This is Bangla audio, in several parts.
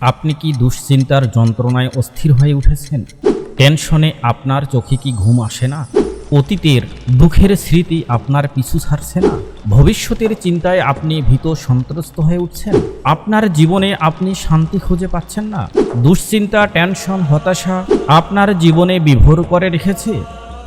আপনি কি দুশ্চিন্তার যন্ত্রণায় অস্থির হয়ে উঠেছেন? টেনশনে আপনার চোখে কি ঘুম আসে না? অতীতের দুঃখের স্মৃতি আপনার পিছু ছাড়ছে না? ভবিষ্যতের চিন্তায় আপনি ভীত সন্ত্রস্ত হয়ে উঠছেন? আপনার জীবনে আপনি শান্তি খুঁজে পাচ্ছেন না? দুশ্চিন্তা, টেনশন, হতাশা আপনার জীবনে বিভোর করে রেখেছে?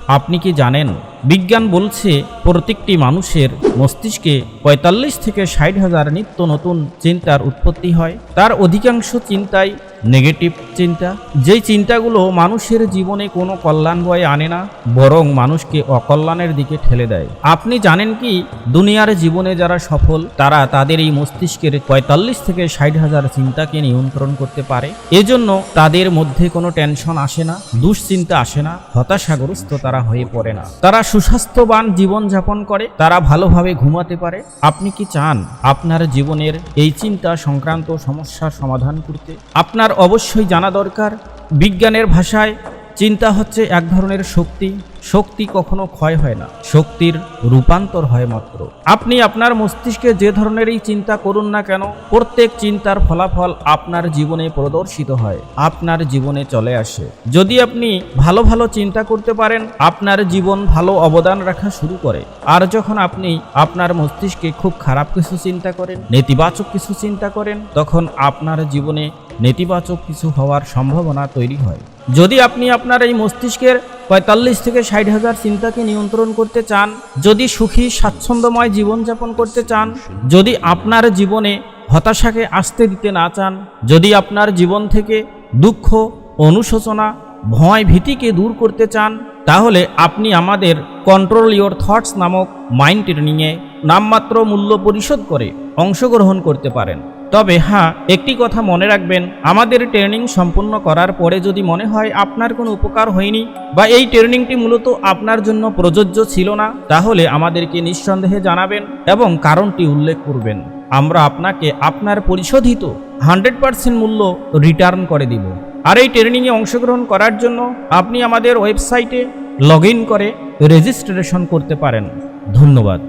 আপনি কি জানেন বিজ্ঞান বলছে প্রত্যেকটি মানুষের মস্তিষ্কে পঁয়তাল্লিশ থেকে ষাট হাজার নিত্য নতুন চিন্তার উৎপত্তি হয়। তার অধিকাংশ চিন্তাই নেগেটিভ চিন্তা। যেই চিন্তাগুলো মানুষের জীবনে কোনো কল্যাণ বয়ে আনে না, বরং মানুষকে অকল্যাণের দিকে ঠেলে দেয়। আপনি জানেন কি, দুনিয়ার জীবনে যারা সফল, তারা তাদের এই মস্তিষ্কের পঁয়তাল্লিশ থেকে ষাট হাজার চিন্তাকে নিয়ন্ত্রণ করতে পারে। এজন্য তাদের মধ্যে কোনো টেনশন আসে না, দুশ্চিন্তা আসে না, হতাশাগ্রস্ত তারা হয়ে পড়ে না। তারা সুস্বাস্থ্যবান জীবন যাপন করে। তারা ভালোভাবে ঘুমাতে পারে। আপনি কি চান আপনার জীবনের এই চিন্তা সংক্রান্ত সমস্যার সমাধান করতে? আপনার অবশ্যই জানা দরকার, বিজ্ঞানের ভাষায় চিন্তা হচ্ছে এক ধরনের শক্তি। শক্তি কখনো ক্ষয় হয় না। শক্তির রূপান্তর হয় মাত্র। আপনি আপনার মস্তিষ্কে যে ধরনেরই চিন্তা করুন না কেন, প্রত্যেক চিন্তার ফলাফল আপনার জীবনে প্রদর্শিত হয়, আপনার জীবনে চলে আসে। যদি আপনি ভালো ভালো চিন্তা করতে পারেন, আপনার জীবন ভালো অবদান রাখা শুরু করে। আর যখন আপনি আপনার মস্তিষ্কে খুব খারাপ কিছু চিন্তা করেন, নেতিবাচক কিছু চিন্তা করেন, তখন আপনার জীবনে নেতিবাচক কিছু হওয়ার সম্ভাবনা তৈরি হয়। যদি আপনি আপনার এই মস্তিষ্কের পঁয়তাল্লিশ থেকে ষাট হাজার চিন্তাকে নিয়ন্ত্রণ করতে চান, যদি সুখী, স্বাচ্ছন্দ্যময় জীবনযাপন করতে চান, যদি আপনার জীবনে হতাশাকে আসতে দিতে না চান, যদি আপনার জীবন থেকে দুঃখ, অনুশোচনা, ভয় ভীতিকে দূর করতে চান, তাহলে আপনি আমাদের কন্ট্রোল ইওর থটস নামক মাইন্ড ট্রেনিংয়ে নামমাত্র মূল্য পরিশোধ করে অংশগ্রহণ করতে পারেন। তবে হ্যাঁ একটি কথা মনে রাখবেন, আমাদের ট্রেনিং সম্পূর্ণ করার পরে যদি মনে হয় আপনার কোনো উপকার হয়নি বা এই ট্রেনিংটি মূলত আপনার জন্য প্রযোজ্য ছিল না, তাহলে আমাদেরকে নিঃসন্দেহে জানাবেন এবং কারণটি উল্লেখ করবেন। আমরা আপনাকে আপনার পরিশোধিত হান্ড্রেড পার্সেন্ট মূল্য রিটার্ন করে দিব। আর এই ট্রেনিংয়ে অংশগ্রহণ করার জন্য আপনি আমাদের ওয়েবসাইটে লগ করে রেজিস্ট্রেশন করতে পারেন। ধন্যবাদ।